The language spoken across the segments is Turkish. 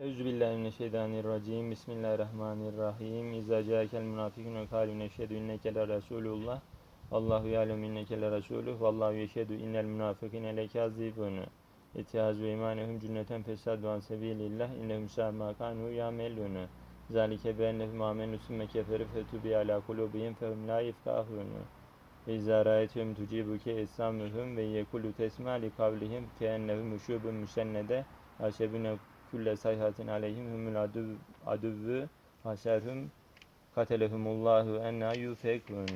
Euzubillahimineşşeytanirracim. Bismillahirrahmanirrahim. İzâ câekel münâfikûne kâlû neşhedü inneke le resûlullah. Allahu ya'lemu inneke le resûluh. Vallahu yeşhedü innel münâfikîne lekâzibûn. İttihâzû imanehum cünneten fesâdû an sebîlillah. İnnehum sâ mâ kânû ya'melûn. Zâlike beennehum âmenû sümme keferu fetûbi alâ kulûbihim fehum lâ yefkâhûn. İzâ râetehum tucibuke esâmuhum ve yekulu tesmâ li kavlihim keennehum uşûbun müsennede haşebüne külle sayhatin aleyhim humul aduv, aduvvu haşerhum katelehumullahu enna yufekun.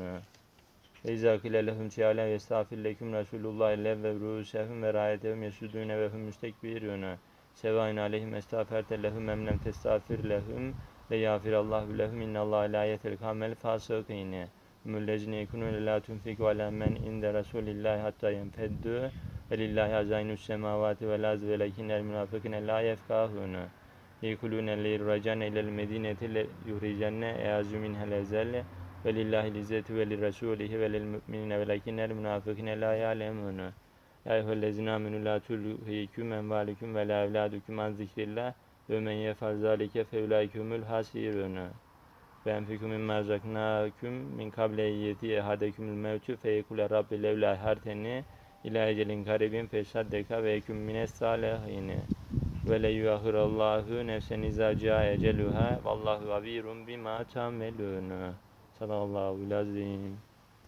Ve izâ kile lehum teâlâ ve estağfir leküm Resulullah lev ve rûsehum ve râyetehum yesudûne ve hum müstekbirûne. Sevâin aleyhim estağferte lehum emlem testağfir lehum ve yâfirallahu lehum innallâhe lâ yetel kâmel fâsıkîne. Müllezine yekunûne lâ tunfiku alâ men inde Resulillahi hattâ yenfeddû ve lillahi azaynus semavati vel ardı velakinnel münafıkine la yefkahun. Yekulune li racane ilel medineti le yuhricenne eazu minhel ezel ve lillahi izzeti ve li rasulihi ve lil müminine velakinnel münafıkine la ya'lemun. Ya eyyühellezine amenu la tulhikum envalikum ve la evladukum an zikrillah ve men yefal zalike fe ulaikumul hasirun. Ve enfikum mimma razaknakum min kable yeti ehadekumul mevtu fe yekule rabbi levla harteni ila ecelin garibin fesaddeka ve eküm mines salihine ve le yuahirallahu nefsen izâ câ eceluha vallahu habirun bima ta'melûn. Sadallahu lazim.